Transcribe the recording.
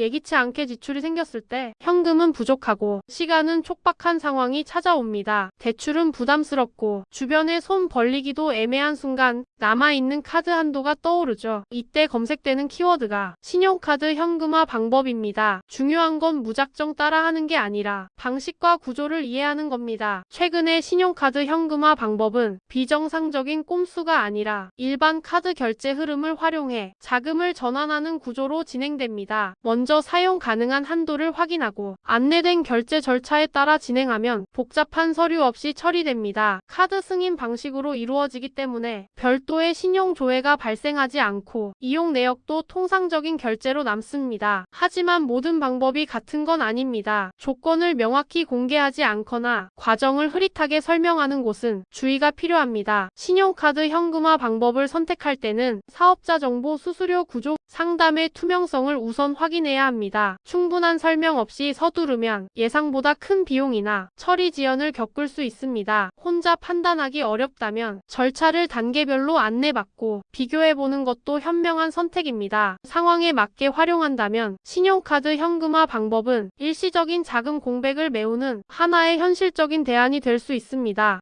예기치 않게 지출이 생겼을 때 현금은 부족하고 시간은 촉박한 상황이 찾아옵니다. 대출은 부담스럽고 주변에 손 벌리기도 애매한 순간 남아있는 카드 한도가 떠오르죠. 이때 검색되는 키워드가 신용카드 현금화 방법입니다. 중요한 건 무작정 따라하는 게 아니라 방식과 구조를 이해하는 겁니다. 최근에 신용카드 현금화 방법은 비정상적인 꼼수가 아니라 일반 카드 결제 흐름을 활용해 자금을 전환하는 구조로 진행됩니다. 먼저 사용 가능한 한도를 확인하고 안내된 결제 절차에 따라 진행하면 복잡한 서류 없이 처리됩니다. 카드 승인 방식으로 이루어지기 때문에 별도의 신용 조회가 발생하지 않고 이용 내역도 통상적인 결제로 남습니다. 하지만 모든 방법이 같은 건 아닙니다. 조건을 명확히 공개하지 않거나 과정을 흐릿하게 설명하는 곳은 주의가 필요합니다. 신용카드 현금화 방법을 선택할 때는 사업자 정보 수수료 구조 상담의 투명성을 우선 확인해야 합니다. 충분한 설명 없이 서두르면 예상보다 큰 비용이나 처리 지연을 겪을 수 있습니다. 혼자 판단하기 어렵다면 절차를 단계별로 안내받고 비교해보는 것도 현명한 선택입니다. 상황에 맞게 활용한다면 신용카드 현금화 방법은 일시적인 자금 공백을 메우는 하나의 현실적인 대안이 될 수 있습니다.